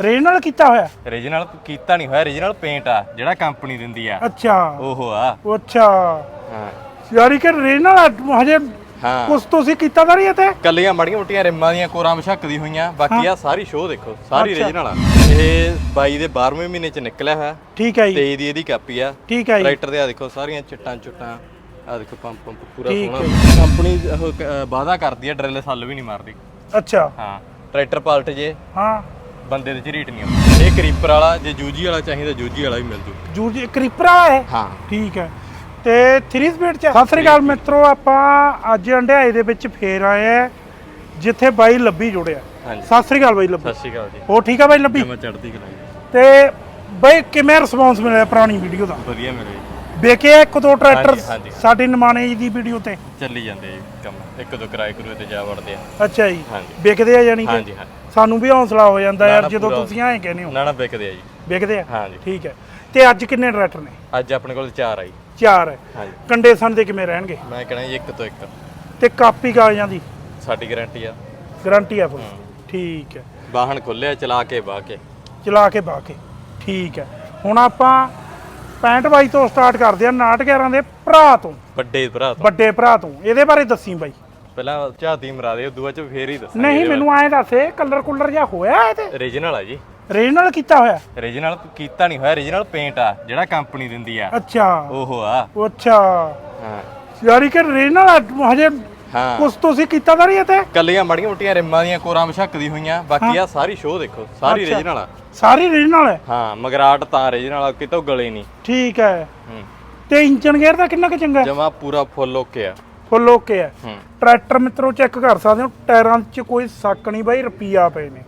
Regional ਕੀਤਾ ਹੋਇਆ? Regional ਕੀਤਾ ਨਹੀਂ ਹੋਇਆ ਰੀਜਨਲ ਪੇਂਟ ਆ ਜਿਹੜਾ ਕੰਪਨੀ ਦਿੰਦੀ ਆ। ਅੱਛਾ। ਉਹ ਆ। ਉਹ ਅੱਛਾ। ਹਾਂ ਯਾਰੀ ਕਿ ਰੀਜਨਲ ਹਜੇ ਹਾਂ। ਕੁਛ ਤੁਸੀਂ ਕੀਤਾ ਤਾਂ ਨਹੀਂ ਇੱਥੇ? ਕੱਲੀਆਂ ਮੜੀਆਂ ਮੋਟੀਆਂ ਰਿੰਮਾਂ ਦੀਆਂ ਕੋਰਾਂ ਮਸ਼ਕਦੀ ਹੋਈਆਂ ਬਾਕੀ ਆ ਸਾਰੀ ਸ਼ੋਅ ਦੇਖੋ ਸਾਰੀ ਅੱਛਾ। ਰੀਜਨਲ ਆ। ਇਹ 22 ਦੇ 12ਵੇਂ ਮਹੀਨੇ ਚ ਨਿਕਲਿਆ ਹੋਇਆ। ਠੀਕ ਹੈ ਜੀ। 23 ਦੀ ਇਹਦੀ ਕਾਪੀ ਆ। ਠੀਕ ਹੈ ਜੀ। ਟਰੈਕਟਰ ਦੇ ਆ ਦੇਖੋ ਸਾਰੀਆਂ ਚਿੱਟਾਂ ਚੁੱਟਾਂ। ਆ ਦੇਖੋ ਪੰਪ ਪੰਪ ਪੂਰਾ ਠੀਕ ਸੋਹਣਾ। ਕੰਪਨੀ ਉਹ ਕ- ਵਾਅਦਾ ਕਰਦੀ ਆ ਡਰਿਲ ਸੱਲ ਵੀ ਨਹੀਂ ਮਾਰਦੀ। ਅੱਛਾ। ਹਾਂ। ਟਰੈਕਟਰ ਪਲਟ ਜੇ। ਹਾਂ। ਬੰਦੇ ਦੇ ਝਰੀਟ ਨਹੀਂ ਆਉਂਦੀ। ਇਹ ਕਰੀਪਰ ਵਾਲਾ ਜੇ ਜੂਜੀ ਵਾਲਾ ਚਾਹੀਦਾ ਜੂਜੀ ਵਾਲਾ ਵੀ ਮਿਲ ਜੂ। ਜੂਰ ਕਰੀਪਰ ਵਾਲਾ ਹੈ? ਹਾਂ। ਠੀਕ ਹੈ। ਤੇ 3 ਸਪੀਡ ਚ ਸਤਿ ਸ੍ਰੀ ਅਕਾਲ ਮਿੱਤਰੋ ਆਪਾਂ ਅੱਜ ਅੰਡਿਆਏ ਦੇ ਵਿੱਚ ਫੇਰ ਆਏ ਆ ਜਿੱਥੇ ਬਾਈ ਲੱਭੀ ਜੁੜਿਆ। ਹਾਂਜੀ। ਸਤਿ ਸ੍ਰੀ ਅਕਾਲ ਬਾਈ ਲੱਭੀ। ਸਤਿ ਸ਼੍ਰੀ ਅਕਾਲ ਜੀ। ਹੋਰ ਠੀਕ ਆ ਬਾਈ ਲੱਭੀ? ਮੈਂ ਚੜਦੀ ਕਲਾਈ ਤੇ ਬਾਈ ਕਿਵੇਂ ਰਿਸਪੌਂਸ ਮਿਲਿਆ ਪੁਰਾਣੀ ਵੀਡੀਓ ਦਾ? ਵਧੀਆ ਮਿਲੇ ਵੇਖਿਆ ਇੱਕ ਦੋ ਟਰੈਕਟਰ ਹਾਂਜੀ। ਸਾਡੀ ਨਮਾਣੇ ਜੀ ਦੀ ਵੀਡੀਓ ਤੇ? ਚੱਲੀ ਜਾਂਦੇ ਆ ਜੀ ਕੰਮ। ਇੱਕ ਦੋ ਕਿਰਾਏ ਕਰੂਏ ਤੇ ਜਾ ਵੜਦੇ ਆ। ਅੱਛਾ ਜੀ। ਹਾਂਜੀ। ਵਿਕਦੇ ਆ ਜਾਨੀ ਕਿ? ਹਾਂਜੀ ਹਾਂ ਸਾਨੂੰ ਵੀ ਹੌਸਲਾ ਹੋ ਜਾਂਦਾ ਯਾਰ ਜਦੋਂ। ਤੁਸੀਂ ਐਂ ਕਹਿੰਦੇ ਹੋ। ਨਾ ਨਾ ਵਿਕਦੇ ਆ ਜੀ। ਵਿਕਦੇ ਆ? ਹਾਂਜੀ। ਠੀਕ ਹੈ। ਤੇ ਅੱਜ ਕਿੰਨੇ ਟਰੈਕਟਰ ਨੇ? ਅੱਜ ਆਪਣੇ ਕੋਲ ਚਾਰ ਆਈ ਚਾਰ ਹੈ। ਹਾਂਜੀ। ਕੰਡੀਸ਼ਨ ਦੇ ਕਿਵੇਂ ਰਹਿਣਗੇ? ਮੈਂ ਕਹਿਣਾ ਜੀ ਇੱਕ ਤੋਂ ਇੱਕ। ਤੇ ਕਾਪੀ ਕਾਗਜ਼ਾਂ ਦੀ? ਸਾਡੀ ਗਾਰੰਟੀ ਆ। ਗਾਰੰਟੀ ਆ ਫੁੱਲ ਠੀਕ ਹੈ। ਵਾਹਣ ਖੁੱਲਿਆ ਚਲਾ ਕੇ ਬਾਹ ਕੇ। ਚਲਾ ਕੇ ਬਾ ਕੇ। ਠੀਕ ਹੈ। ਹੁਣ ਆਪਾਂ 65 ਬਾਈ ਤੋਂ ਸਟਾਰਟ ਕਰਦੇ ਆ 911 ਦੇ ਭਰਾ ਤੋਂ। ਵੱਡੇ ਭਰਾ ਤੋਂ। ਵੱਡੇ ਭਰਾ ਤੋਂ। ਇਹਦੇ ਬਾਰੇ ਦੱਸੀ ਬਾਈ। ਪਹਿਲਾਂ ਝਾਤੀ ਮਰਾ ਦੇ ਦੂਆ ਚ ਫੇਰ ਹੀ ਦੱਸਾਂ ਨਹੀਂ ਮੈਨੂੰ ਐਂ ਦੱਸੇ ਕਲਰ ਕੁਲਰ ਜਿਹਾ ਹੋਇਆ ਇਹ ਤੇ? ਰੀਜਨਲ ਆ ਜੀ। ਰੀਜਨਲ ਕੀਤਾ ਹੋਇਆ? ਰੀਜਨਲ ਕੀਤਾ ਨਹੀਂ ਹੋਇਆ ਰੀਜਨਲ ਪੇਂਟ ਆ ਜਿਹੜਾ ਕੰਪਨੀ ਦਿੰਦੀ ਆ। ਅੱਛਾ। ਉਹ ਆ। ਅੱਛਾ। ਹਾਂ। ਯਾਰੀ ਕਿ ਰੀਜਨਲ ਹਜੇ ਹਾਂ। ਕੁਛ ਤੁਸੀਂ ਕੀਤਾ ਤਾਂ ਨਹੀਂ ਇੱਥੇ? ਕੱਲੀਆਂ ਮੜੀਆਂ ਮੋਟੀਆਂ ਰਿੰਮਾਂ ਦੀਆਂ ਕੋਰਾਂ ਮਸ਼ਕਦੀ ਹੋਈਆਂ ਬਾਕੀ ਆ ਸਾਰੀ ਸ਼ੋਅ ਦੇਖੋ ਸਾਰੀ ਅੱਛਾ। ਰੀਜਨਲ ਆ। ਸਾਰੀ ਰੀਜਨਲ ਹੈ ਹਾਂ ਮਗਰਾਟ ਤਾਂ ਰੀਜਨਲ ਆ ਕਿਤੋਂ ਗਲੇ ਨਹੀਂ। ਠੀਕ ਹੈ। ਹੂੰ। ਤੇ ਇੰਜਨ ਗੇਅਰ ਦਾ ਕਿੰਨਾ ਕੁ ਚੰਗਾ ਜਮਾ ਪੂਰਾ ਫੁੱਲ ਓਕੇ ਆ। ਫੁੱਲ ਓਕੇ ਹੈ ਹੂੰ। ਟਰੈਕਟਰ ਮਿੱਤਰੋ ਚੈੱਕ ਕਰ ਸਕਦੇ ਹੋ ਟਾਇਰਾਂ 'ਚ ਕੋਈ ਸੱਕ ਨਹੀਂ ਬਾਈ ਰੁਪਈਆ ਪਏ ਨੇ।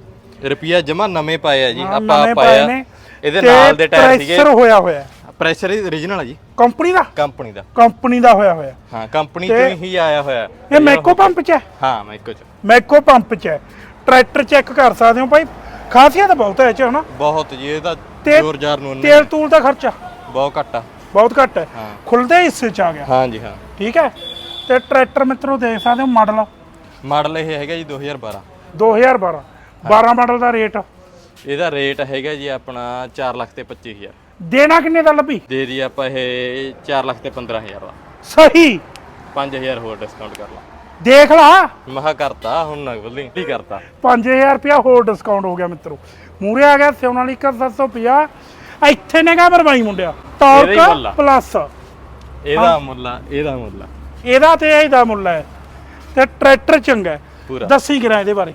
ਰੁਪਿਆ ਜਮਾ ਨਵੇਂ ਪਾਏ ਆ ਜੀ ਹਾਂ, ਆਪਾਂ ਪਾਇਆ। ਇਹਦੇ ਤੇ ਨਾਲ ਦੇ ਟਾਇਰ ਸੀਗੇ। pressure ਹੋਇਆ ਹੋਇਆ। ਪ੍ਰੈਸ਼ਰ ਰੀਜਨਲ ਆ ਜੀ। ਕੰਪਨੀ ਦਾ? ਕੰਪਨੀ ਦਾ। ਕੰਪਨੀ ਦਾ ਹੋਇਆ ਹੋਇਆ। ਹਾਂ ਕੰਪਨੀ ਤੇ- ਤੋਂ ਹੀ ਆਇਆ ਹੋਇਆ। ਇਹ ਮੈਕੋ ਪੰਪ 'ਚ ਹੈ? ਹਾਂ ਮੈਕੋ ਚ। ਮੈਕੋ ਪੰਪ 'ਚ ਹੈ। ਟਰੈਕਟਰ ਚੈੱਕ ਕਰ ਸਕਦੇ ਹੋ ਭਾਈ ਖਾਸੀਅਤ ਬਹੁਤ ਹੈ 'ਚ ਹਨਾ? ਬਹੁਤ ਜੀ ਇਹ ਤਾਂ ਤੇ ਜ਼ੋਰ ਜ਼ਾਰ ਨੂੰ ਤੇਲ ਤੂਲ ਦਾ ਖਰਚਾ? ਬਹੁਤ ਘੱਟ ਆ। ਬਹੁਤ ਘੱਟ ਹੈ। ਹਾਂ। ਖੁੱਲਦੇ ਹਿੱਸੇ 'ਚ ਆ ਗਿਆ। ਹਾਂ ਜੀ ਹਾਂ। ਠੀਕ ਹੈ? ਤੇ ਟਰੈਕਟਰ ਮਿੱਤਰੋ ਦੇਖ ਸਕਦੇ ਹੋ ਮਾਡਲ। ਮਾਡਲ ਇਹ ਹੈਗਾ ਜੀ 2012 2012 12 ਮਾਡਲ ਦਾ ਰੇਟ। ਇਹਦਾ ਰੇਟ ਹੈਗਾ ਜੀ ਆਪਣਾ 4 ਲੱਖ ਤੇ 25000 ਦੇਣਾ ਕਿੰਨੇ ਦਾ ਲੱਭੀ? ਦੇ ਦੀ ਆਪਾਂ ਇਹ 4 ਲੱਖ ਤੇ 15000 ਦਾ। ਸਹੀ। 5000 ਹੋਰ ਡਿਸਕਾਊਂਟ ਕਰ ਲਾ। ਦੇਖ ਲਾ। ਮਹਾ ਕਰਤਾ ਹੁਣ ਨਾ ਬੋਲੀ ਕੀ ਕਰਤਾ। 5000 ਰੁਪਿਆ ਹੋਰ ਡਿਸਕਾਊਂਟ ਹੋ ਗਿਆ ਮਿੱਤਰੋ। ਮੂਰੇ ਆ ਗਿਆ ਸੋਨਾਲੀਕਾ 750 ਇੱਥੇ ਨੇਗਾ ਭਰਵਾਈ ਮੁੰਡਿਆ। ਟਾਰਕ ਪਲੱਸ ਇਹਦਾ ਮੁੱਲ ਇਹਦਾ ਮੁੱਲ ਇਹਦਾ ਤੇ ਇਹਦਾ ਮੁੱਲ ਹੈ ਤੇ ਟਰੈਕਟਰ ਚੰਗਾ ਹੈ। ਪੂਰਾ। ਦੱਸੀ ਕਿਰਾਂ ਇਹਦੇ ਬਾਰੇ।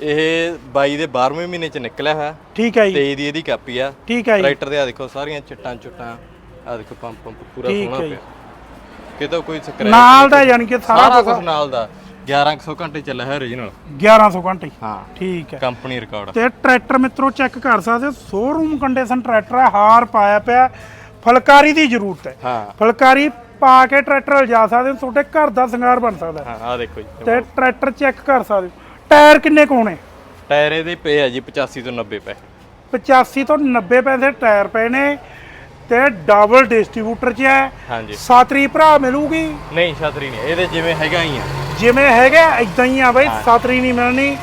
ਇਹ 22 ਦੇ 12ਵੇਂ ਮਹੀਨੇ ਚ ਨਿਕਲਿਆ ਹੋਇਆ ਠੀਕ ਹੈ ਜੀ। 23 ਦੀ ਇਹਦੀ ਕਾਪੀ ਆ। ਠੀਕ ਹੈ ਜੀ। ਟਰੈਕਟਰ ਦੇ ਆ ਦੇਖੋ ਸਾਰੀਆਂ ਚਿੱਟਾਂ ਚੁੱਟਾਂ ਆ ਦੇਖੋ ਪੰਪ ਪੰਪ ਪੂਰਾ ਠੀਕ ਸੋਹਣਾ ਹੈ ਜੀ। ਪਿਆ। ਕਿਤੋਂ ਕੋਈ ਸਕ੍ਰੈਚ ਨਾਲ ਦਾ ਯਾਨੀ ਕਿ ਸਾਰਾ ਸਾਰਾ ਕੁਝ ਨਾਲ ਦਾ। 1100 ਘੰਟੇ ਚੱਲਿਆ ਹੈ origignal 1100 ਘੰਟੇ। ਹਾਂ। ਠੀਕ ਹੈ। ਕੰਪਨੀ ਰਿਕਾਰਡ ਤੇ ਟਰੈਕਟਰ ਮਿੱਤਰੋ ਚੈੱਕ ਕਰ ਸਕਦੇ ਹੋ ਸ਼ੋਰੂਮ ਕੰਡੀਸ਼ਨ ਟਰੈਕਟਰ ਹੈ ਹਾਰ ਪਾਇਆ ਪਿਆ। ਫਲਕਾਰੀ ਦੀ ਜ਼ਰੂਰਤ ਹੈ। ਹਾਂ। ਫਲਕਾਰੀ ਪਾ ਕੇ ਟਰੈਕਟਰ ਲਿਜਾ ਸਕਦੇ ਹੋ ਤੁਹਾਡੇ ਘਰ ਦਾ ਸ਼ਿੰਗਾਰ ਬਣ ਸਕਦਾ ਹੈ। ਹਾਂ ਆ ਦੇਖੋ ਜੀ ਤੇ ਟਰੈਕਟਰ ਚੈੱਕ ਕਰ ਸਕਦੇ ਹੋ। ਟਾਇਰ ਕਿੰਨੇ ਕੋਣੇ ਟਾਇਰ ਇਹਦੇ ਪਏ ਆ ਜੀ 85 ਤੋਂ 90 ਪਏ। 85 ਤੋਂ 90 ਪੈਸੇ ਟਾਇਰ ਪਏ ਨੇ ਤੇ ਡਬਲ ਡਿਸਟ੍ਰੀਬਿਊਟਰ ਚ ਹੈ। ਹਾਂਜੀ। ਸਾਤਰੀ ਭਰਾ ਮਿਲੂਗੀ? ਨਹੀਂ ਛਤਰੀ ਨਹੀਂ ਇਹਦੇ ਜਿਵੇਂ ਹੈਗਾ ਹੀ ਆ। ਜਿਵੇਂ ਹੈਗਾ ਇਦਾਂ ਹੀ ਆ ਬਾਈ ਸਾਤਰੀ ਨਹੀਂ ਮਿਲਣੀ।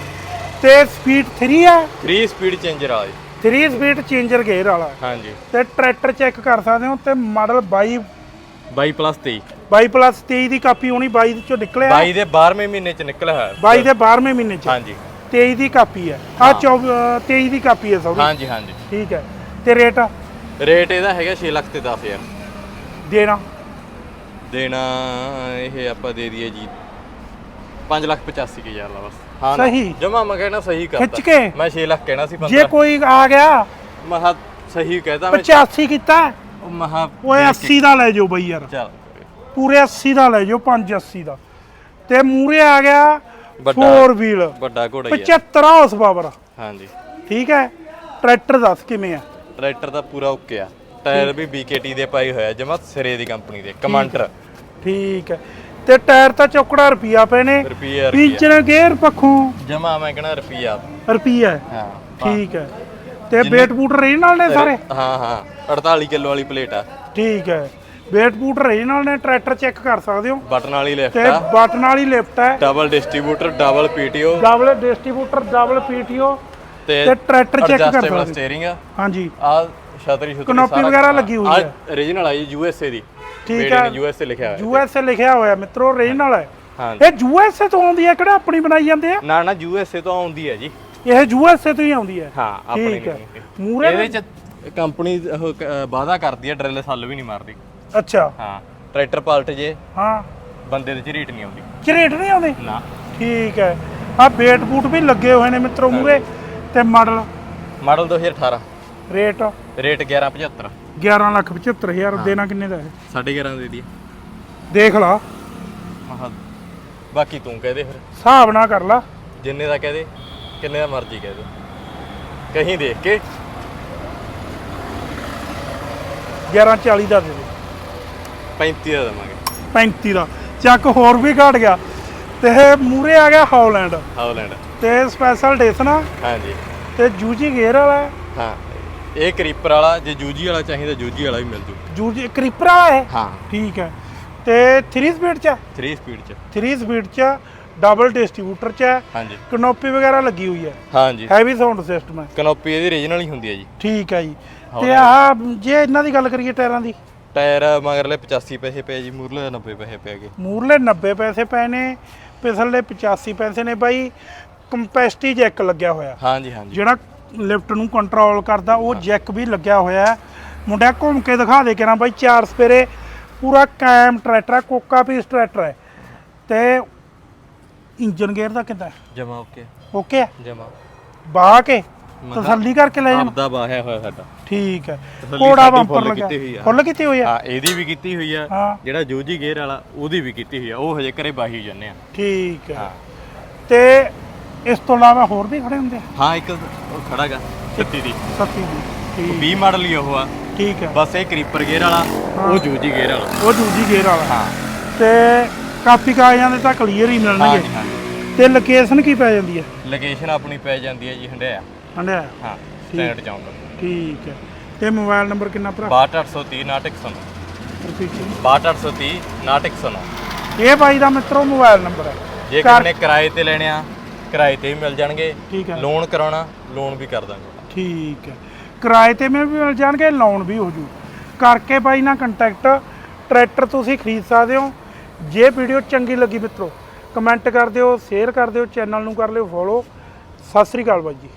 ਤੇ ਸਪੀਡ 3 ਹੈ 3 ਸਪੀਡ ਚੇਂਜਰ ਆ ਜੀ। 3 ਸਪੀਡ ਚੇਂਜਰ ਗੇਅਰ ਵਾਲਾ। ਹਾਂਜੀ। ਤੇ ਟਰੈਕਟਰ ਚੈੱਕ ਕਰ ਸਕਦੇ ਹੋ ਤੇ ਮਾਡਲ 22 22 ਪਲੱਸ 23 22 ਪਲੱਸ 23 ਦੀ ਕਾਪੀ ਹੋਣੀ 22 ਚੋਂ ਨਿਕਲਿਆ। 22 ਦੇ 12ਵੇਂ ਮਹੀਨੇ ਚ ਨਿਕਲਿਆ ਹੋਇਆ 22 ਦੇ 12ਵੇਂ ਮਹੀਨੇ ਚ। ਹਾਂਜੀ। 23 ਦੀ ਕਾਪੀ ਹੈ। ਆ 23 ਦੀ ਕਾਪੀ ਹੈ ਸੌਰੀ। ਹਾਂਜੀ ਹਾਂਜੀ। ਠੀਕ ਹੈ। ਤੇ ਰੇਟ ਰੇਟ ਇਹਦਾ ਹੈਗਾ 6 ਲੱਖ ਤੇ 10000 ਦੇਣਾ? ਦੇਣਾ ਇਹ ਆਪਾਂ ਦੇ ਦਈਏ ਜੀ। 5 ਲੱਖ 85 ਹਜ਼ਾਰ ਦਾ ਬਸ। ਹਾਂ। ਸਹੀ। ਜਮਾ ਮੈਂ ਕਹਿਣਾ ਸਹੀ ਕਰਤਾ। ਖਿੱਚ ਕੇ? ਮੈਂ 6 ਲੱਖ ਕਹਿਣਾ ਸੀ ਜੇ 15 ਕੋਈ ਆ ਗਿਆ। ਮਹਾ ਸਹੀ ਕਹਿਤਾ ਮੈਂ। 85 ਕੀਤਾ। ਉਹ ਮਹਾ ਓਏ 80 ਦਾ ਲੈ ਜਾਓ ਬਈ ਯਾਰ। ਚੱਲ। ਪੂਰੇ 80 ਦਾ ਲੈ ਜਾਓ 580 ਦਾ। ਤੇ ਮੂਰੇ ਆ ਗਿਆ ਵੱਡਾ। 4 ਵੀਲ ਵੱਡਾ ਘੋੜਾ ਹੀ ਆ। 75 ਹਾਰਸ ਪਾਵਰ ਹਾਂਜੀ। ਠੀਕ ਹੈ? ਟਰੈਕਟਰ ਦੱਸ ਕਿਵੇਂ ਆ? ਟਰੈਕਟਰ ਦਾ ਪੂਰਾ ਓਕੇ ਆ। ਟਾਇਰ ਵੀ BKT ਦੇ ਪਾਏ ਹੋਇਆ ਜਮਾ ਸਿਰੇ ਦੀ ਕੰਪਨੀ ਦੇ ਕਮਾਂਡਰ। ਠੀਕ ਹੈ। ਤੇ ਟਾਇਰ ਤਾਂ ਚੌਕੜਾ ਰੁਪਿਆ ਪਏ ਨੇ। ਰੁਪਈਆ ਇੰਜਨ ਗੇਅਰ ਪੱਖੋਂ। ਜਮਾ ਮੈਂ ਕਹਿਣਾ ਰੁਪਈਆ। ਰੁਪਿਆ ਹੈ। ਹਾਂ ਠੀਕ ਹੈ। ਤੇ ਵੇਟ ਬੂਟ ਰਹੀ ਨਾਲ ਨੇ ਸਾਰੇ? ਹਾਂ ਹਾਂ 48 ਕਿਲੋ ਵਾਲੀ ਪਲੇਟ ਆ। ਠੀਕ ਹੈ। ਵੇਟ ਬੂਟ ਰਹੀ ਨਾਲ ਨੇ ਟਰੈਕਟਰ ਚੈੱਕ ਕਰ ਸਕਦੇ ਹੋ? ਬਟਨ ਵਾਲੀ ਲਿਫਟ ਤੇ ਆ। ਬਟਨ ਵਾਲੀ ਲਿਫਟ ਹੈ। Double distributor double PTO double distributor double PTO ਤੇ ਤੇ ਟਰੈਕਟਰ check ਕਰ ਸਕਦੇ। steering ਆ। ਹਾਂਜੀ। ਆ ਛਤਰੀ ਛੁਤਰੀ Canopy ਵਗੈਰਾ ਲੱਗੀ ਹੋਈ ਹੈ। origignal ਆ ਜੀ ਯੂਐਸਏ ਦੀ। ਠੀਕ Made ਹੈ। in USA ਲਿਖਿਆ ਹੋਇਆ ਯੂ ਐਸ ਏ ਲਿਖਿਆ ਹੋਇਆ ਮਿੱਤਰੋ ਓਰੀਜਨਲ ਹੈ। ਹਾਂ ਇਹ ਯੂ ਐਸ ਏ ਤੋਂ ਆਉਂਦੀ ਹੈ ਕਿਹੜਾ ਆਪਣੀ ਬਣਾਈ ਜਾਂਦੇ ਆ? ਨਾ ਨਾ ਯੂਐਸਏ ਤੋਂ ਆਉਂਦੀ ਹੈ ਜੀ। ਇਹ ਯੂ ਐਸ ਏ ਤੋਂ ਹੀ ਆਉਂਦੀ ਹੈ। ਹਾਂ ਆਪਣੀ ਠੀਕ ਹੈ। ਨਹੀਂ। ਮੂਰੇ ਇਹਦੇ ਚ ਕੰਪਨੀ ਉਹ ਕ- ਅ, ਵਾਅਦਾ ਕਰਦੀ ਹੈ ਡਰਿਲ ਸੱਲ ਵੀ ਨਹੀਂ ਮਾਰਦੀ। ਅੱਛਾ। ਹਾਂ ਟਰੈਕਟਰ ਪਲਟ ਜੇ ਹਾਂ। ਬੰਦੇ ਦੇ ਝਰੀਟ ਨਹੀਂ ਆਉਂਦੀ। ਚਰੇਟ ਨਹੀਂ ਆਉਂਦੇ? ਨਾ। ਠੀਕ ਹੈ। ਆ ਬੇਟ ਬੂਟ ਵੀ ਲੱਗੇ ਹੋਏ ਨੇ ਮਿੱਤਰੋ ਮੂਰੇ ਤੇ model? Model 2018 rate? Rate 1175 11 lakh 75 ਹਜ਼ਾਰ ਦੇਣਾ ਕਿੰਨੇ ਦਾ ਹੈ 11.5 ਦੇ ਦੀ ਦੇਖ ਲਾ। ਬਾਕੀ ਤੂੰ ਕਹਿ ਦੇ ਫਿਰ। ਹਿਸਾਬ ਨਾ ਕਰ ਲਾ। ਜਿੰਨੇ ਦਾ ਕਹਿ ਦੇ। ਕਿੰਨੇ ਦਾ ਮਰਜ਼ੀ ਕਹਿ ਦੇ ਕਹੀਂ ਦੇਖ ਕੇ। 11 40 ਦਾ ਦੇ ਦੇ 35 ਦਾ ਦੇਵਾਂਗੇ। 35 ਦਾ। ਚੱਕ ਹੋਰ ਵੀ ਘਟ ਗਿਆ। ਤੇ ਮੂਰੇ ਆ ਗਿਆ ਹੌਲੈਂਡ। ਹਾਲੈਂਡ। ਤੇ ਸਪੈਸ਼ਲ ਡੇਸਨਾ ਹਾਂਜੀ। ਤੇ ਜੂਜੀ ਗੇਅਰ ਵਾਲਾ ਹੈ। ਹਾਂ। ਇਹ ਕਰੀਪਰ ਵਾਲਾ ਜੇ ਜੂਜੀ ਵਾਲਾ ਚਾਹੀਦਾ ਜੂਜੀ ਵਾਲਾ ਵੀ ਮਿਲ ਜੂ। ਜੂਜੀ ਕਰੀਪਰ ਵਾਲਾ ਹੈ ਹਾਂ। ਠੀਕ ਹੈ। ਤੇ 3 ਸਪੀਡ ਚ 3 ਸਪੀਡ ਚ। 3 ਸਪੀਡ ਚ। ਡਬਲ ਡਿਸਟ੍ਰੀਬਿਊਟਰ ਚ ਹੈ। ਹਾਂਜੀ। ਕਨੋਪੀ ਵਗੈਰਾ ਲੱਗੀ ਹੋਈ ਹੈ। ਹਾਂਜੀ। ਹੈਵੀ ਸਾਊਂਡ ਸਿਸਟਮ ਹੈ। ਕਨੋਪੀ ਇਹਦੀ ਰੀਜਨਲ ਹੀ ਹੁੰਦੀ ਹੈ ਜੀ। ਠੀਕ ਹੈ ਜੀ। ਤੇ ਆ ਜੇ ਇਹਨਾਂ ਦੀ ਗੱਲ ਕਰੀਏ ਟਾਇਰਾਂ ਦੀ? ਟਾਇਰ ਮਗਰਲੇ 85 ਪੈਸੇ ਪਏ ਜੀ ਮੂਰਲੇ 90 ਪੈਸੇ ਪੈ ਗਏ ਮੂਰਲੇ 90 ਪੈਸੇ ਪਏ ਨੇ ਪਿਛਲੇ 85 ਪੈਸੇ ਨੇ ਬਾਈ। ਕੰਪੈਸਟੀ ਜੈਕ ਲੱਗਿਆ ਹੋਇਆ। ਹਾਂਜੀ ਹਾਂਜੀ। ਜਿਹੜਾ ਲਿਫਟ ਨੂੰ ਕੰਟਰੋਲ ਕਰਦਾ ਉਹ ਜੈਕ ਵੀ ਲੱਗਿਆ ਹੋਇਆ ਹੈ। ਮੁੰਡਿਆ ਘੁੰਮ ਕੇ ਦਿਖਾ ਦੇ ਕੇ ਨਾ ਬਾਈ। ਚਾਰ ਸਪੇਰੇ ਪੂਰਾ ਕਾਇਮ ਟਰੈਕਟਰ ਹੈ ਕੋਕਾ ਪੀਸ ਟਰੈਕਟਰ ਹੈ। ਤੇ ਇੰਜਨ ਗੇਅਰ ਦਾ ਕਿੱਦਾਂ? ਜਮਾ ਓਕੇ ਓਕੇ ਹੈ ਜਮਾ। ਬਾਹ ਕੇ? ਤਸੱਲੀ ਕਰਕੇ ਲੈ ਜਾ ਆਪਦਾ ਬਾਹਿਆ ਹੋਇਆ ਸਾਡਾ। ਠੀਕ ਹੈ ਕੋੜਾ ਬੰਪਰ ਲੱਗਾ ਆ। ਫੁੱਲ ਕੀਤੀ ਹੋਈ ਹੈ ਹਾਂ ਇਹਦੀ ਵੀ ਕੀਤੀ ਹੋਈ ਆ। ਜਿਹੜਾ ਜੂਜੀ ਗੇਅਰ ਵਾਲਾ ਉਹਦੀ ਵੀ ਕੀਤੀ ਹੋਈ ਆ। ਉਹ ਹਜੇ ਘਰੇ ਬਾਹੀ ਜਾਂਦੇ ਆ। ਠੀਕ ਹੈ ਹਾਂ। ਤੇ ਇਸ ਤੋਂ ਇਲਾਵਾ ਹੋਰ ਵੀ ਖੜੇ ਹੁੰਦੇ ਆ? ਹਾਂ ਇੱਕ ਖੜਾਗਾ 36 ਦੀ। ਸੱਤੀ ਦੀ। ਠੀਕ। 20 ਮਾਡਲ ਹੀ ਉਹ ਆ। ਠੀਕ ਹੈ ਬਸ ਇਹ ਕਰੀਪਰ ਗੇਅਰ ਵਾਲਾ ਉਹ ਜੂਜੀ ਗੇਅਰ ਵਾਲਾ। ਉਹ ਦੂਜੀ ਗੇਅਰ ਵਾਲਾ। ਹਾਂ। ਤੇ ਕਾਪੀ ਕਾਗਜ਼ਾਂ ਦੇ ਤਾਂ ਕਲੀਅਰ ਹੀ ਮਿਲਣਗੇ। ਹਾਂਜੀ ਹਾਂਜੀ। ਤੇ ਲੋਕੇਸ਼ਨ ਕੀ ਪੈ ਜਾਂਦੀ ਹੈ? ਲੋਕੇਸ਼ਨ ਆਪਣੀ ਪੈ ਜਾਂਦੀ ਹੈ ਜੀ ਹੰਡਿਆ ਹੰਡਿਆ ਹਾਂ ਸਟੈਂਡ ਚਾਉਂਦਾ ਠੀਕ ਹੈ। ਤੇ ਮੋਬਾਈਲ ਨੰਬਰ ਕਿੰਨਾ ਭਰਾ? 62830 ਨਾਟਕ Repeat ਕਰੋ। 62830 ਨਾਟਕ ਸੁਣੋ ਇਹ ਬਾਈ ਦਾ ਮਿੱਤਰੋ ਮੋਬਾਈਲ ਨੰਬਰ ਹੈ। ਜੇ ਕਿਸੇ ਨੇ ਕਿਰਾਏ ਤੇ ਲੈਣੇ ਆ ਕਿਰਾਏ ਤੇ ਵੀ ਮਿਲ ਜਾਣਗੇ। ਠੀਕ ਹੈ। ਲੋਨ ਕਰਾਉਣਾ ਲੋਨ ਵੀ ਕਰ ਦਾਂਗੇ। ਠੀਕ ਹੈ। ਕਿਰਾਏ ਤੇ ਮੈਂ ਵੀ ਮਿਲ ਜਾਣਗੇ ਲੋਨ ਵੀ ਹੋ ਜੂ। ਕਰਕੇ ਬਾਈ ਨਾਲ ਕੰਟੈਕਟ ਟਰੈਕਟਰ ਤੁਸੀਂ ਖਰੀਦ ਸਕਦੇ ਹੋ। ਜੇ ਵੀਡੀਓ ਚੰਗੀ ਲੱਗੀ ਮਿੱਤਰੋ, ਕਮੈਂਟ ਕਰ ਦਿਓ, ਸ਼ੇਅਰ ਕਰ ਦਿਓ, ਚੈਨਲ ਨੂੰ ਕਰ ਲਿਓ ਫੋਲੋ ਸਤਿ ਸ੍ਰੀ ਅਕਾਲ ਬਾਈ ਜੀ।